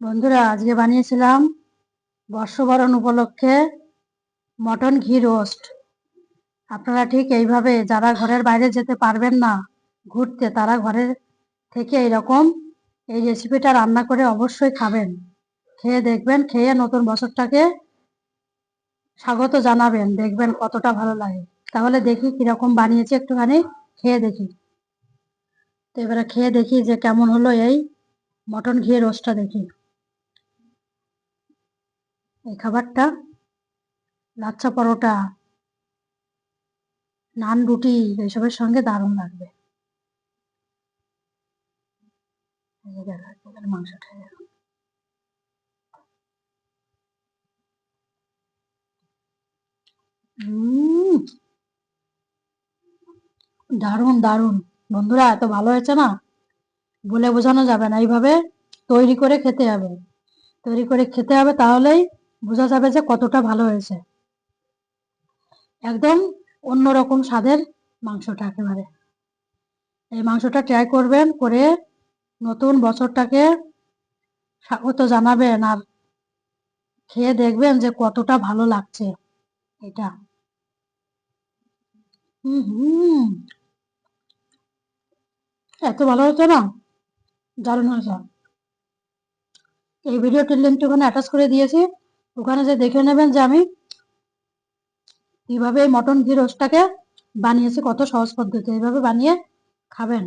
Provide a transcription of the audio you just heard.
বন্ধুরা, আজকে বানিয়েছিলাম বর্ষবরণ উপলক্ষে মটন ঘি রোস্ট। আপনারা ঠিক এইভাবে যারা ঘরের বাইরে যেতে পারবেন না ঘুরতে, তারা ঘরের থেকে এইরকম এই রেসিপিটা রান্না করে অবশ্যই খাবেন। খেয়ে দেখবেন, খেয়ে নতুন বছরটাকে স্বাগত জানাবেন, দেখবেন কতটা ভালো লাগে। তাহলে দেখি কীরকম বানিয়েছি একটুখানি, খেয়ে দেখি। তো এবারে খেয়ে দেখি যে কেমন হলো এই মটন ঘি রোস্টটা দেখি। এই খাবারটা লাচ্চা পরোটা, নান রুটি এইসবের সঙ্গে দারুণ লাগবে। দারুণ দারুণ। বন্ধুরা, এত ভালো হয়েছে না? বলে বোঝানো যাবে না। এইভাবে তৈরি করে খেতে হবে। তৈরি করে খেতে হবে তাহলেই বোঝা যাবে যে কতটা ভালো হয়েছে। একদম অন্যরকম স্বাদের মাংসটা একেবারে। এই মাংসটা ট্রাই করবেন করে নতুন বছরটাকে স্বাগত জানাবেন আর খেয়ে দেখবেন যে কতটা ভালো লাগছে এটা। হুম এত ভালো হয়েছে না? দারুণ হয়েছে। এই ভিডিওটির লিঙ্কটি ওখানে অ্যাটাচ করে দিয়েছি। ওখানে যে দেখে নেবেন যে আমি কীভাবে মটন ঘি রোস্টটাকে বানিয়েছি কত সহজ পদ্ধতি, এইভাবে বানিয়ে খাবেন।